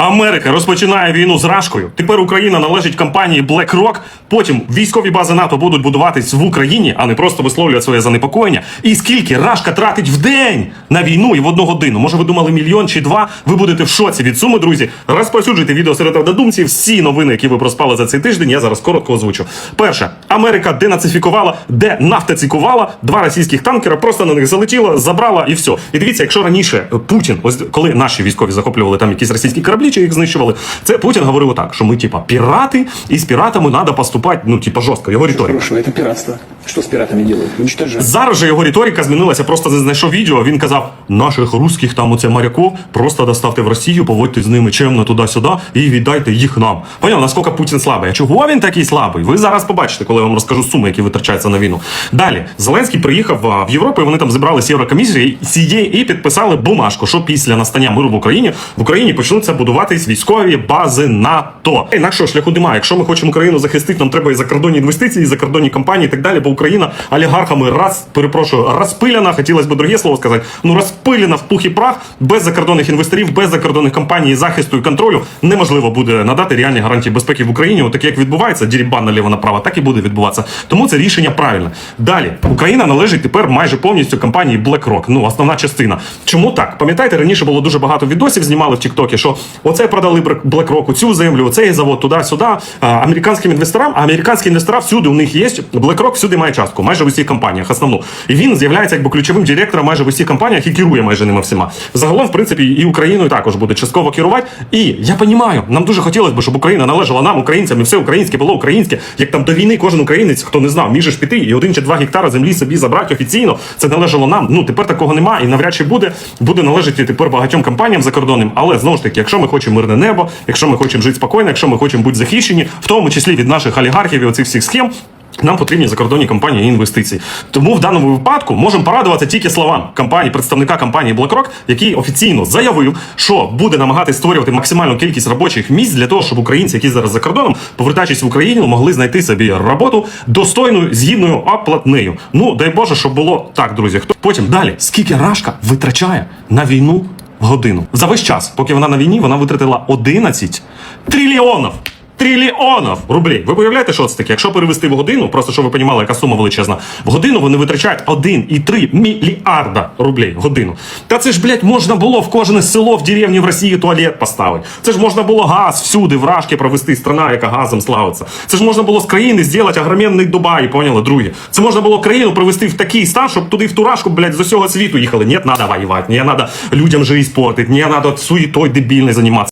Америка розпочинає війну з Рашкою. Тепер Україна належить компанії BlackRock. Потім військові бази НАТО будуть будуватись в Україні, а не просто висловлювати своє занепокоєння. І скільки Рашка тратить в день на війну і в одну годину? Може, ви думали мільйон чи два? Ви будете в шоці від суми, друзі. Розповсюджуйте відео серед однодумців. Всі новини, які ви проспали за цей тиждень, я зараз коротко озвучу. Перше, Америка денацифікувала, денафтацикувала два російських танкера, просто на них залетіла, забрала і все. І дивіться, якщо раніше Путін, ось коли наші військові захоплювали там якісь російські кораблі, чи їх знищували, це Путін говорив так, що ми, типа, пірати, і з піратами треба поступати, ну, типа, жорстко. Його риторика. Хорошо, это пиратство. Что с пиратами делают? Уничтожают. Зараз же його риторика змінилася. Просто знайшов відео. Він казав: наших русських там оце моряков просто доставте в Росію, поводьте з ними чемно туди-сюди і віддайте їх нам. Поняв, наскільки Путін слабий? А чого він такий слабий? Ви зараз побачите, коли я вам розкажу суми, які витрачаються на війну. Далі Зеленський приїхав в Європу. і Вони там зібрали з Єврокомісії і підписали бумажку, що після настання миру в Україні в Україні почнуться будуватись військові бази НАТО. Інакшого шляху немає. Якщо ми хочемо Україну захистити, нам треба і закордонні інвестиції, і закордонні компанії, і так далі. Бо Україна олігархами раз перепрошую, розпилена. Хотілося б друге слово сказати. Ну розпилена в пух і прах без закордонних інвесторів, без закордонних компаній, захисту і контролю неможливо буде надати реальні гарантії безпеки в Україні. Отак як відбувається, дірібан наліво направо, так і буде відбуватися. Тому це рішення правильне. Далі Україна належить тепер майже повністю компанії BlackRock. Ну основна частина. Чому так? Пам'ятаєте, раніше було дуже багато відосів, знімали в Тіктокі, що оце продали BlackRock, цю землю, оцей завод туди-сюди. Американським інвесторам, а американські інвестора всюди у них є. BlackRock всюди має частку, майже в усіх компаніях, основну. І він з'являється якби ключовим директором майже в усіх компаніях і керує майже ними всіма. Загалом, в принципі, і Україною також буде частково керувати. І я розумію, нам дуже хотілося б, щоб Україна належала нам, українцям, і все українське було українське. Як там до війни кожен українець, хто не знав, між піти і один чи два гектара землі собі забрати офіційно. Це належало нам. Ну тепер такого немає і навряд чи буде. Буде належати тепер багатьом компаніям закордонним. Але знову ж таки, якщо ми хочемо мирне небо, якщо ми хочемо жити спокійно, якщо ми хочемо бути захищені, в тому числі від наших олігархів і оцих всіх схем. Нам потрібні закордонні компанії і інвестиції. Тому в даному випадку можемо порадувати тільки словам компанії, представника компанії BlackRock, який офіційно заявив, що буде намагатись створювати максимальну кількість робочих місць для того, щоб українці, які зараз за кордоном, повертаючись в Україну, могли знайти собі роботу достойною з гідною оплатнею. Ну дай Боже, щоб було так, друзі. Хто потім далі? Скільки Рашка витрачає на війну в годину? За весь час, поки вона на війні, вона витратила 11 трильйонів. Трильйонів рублей. Ви уявляєте, що це таке? Якщо перевести в годину, просто щоб ви розуміли, яка сума величезна, в годину вони витрачають 1,3 мільярда рублей в годину. Та це ж, блядь, можна було в кожне село в деревні в Росії туалет поставити. Це ж можна було газ всюди, в Рашки провести страна, яка газом славиться. Це ж можна було з країни зробити огроменний Дубай, поняли, друге. Це можна було країну привести в такий стан, щоб туди в ту Рашку, блядь, з усього світу їхали. Ні, треба воювати, не треба людям життя портити, не треба суєтой дебільною займатися.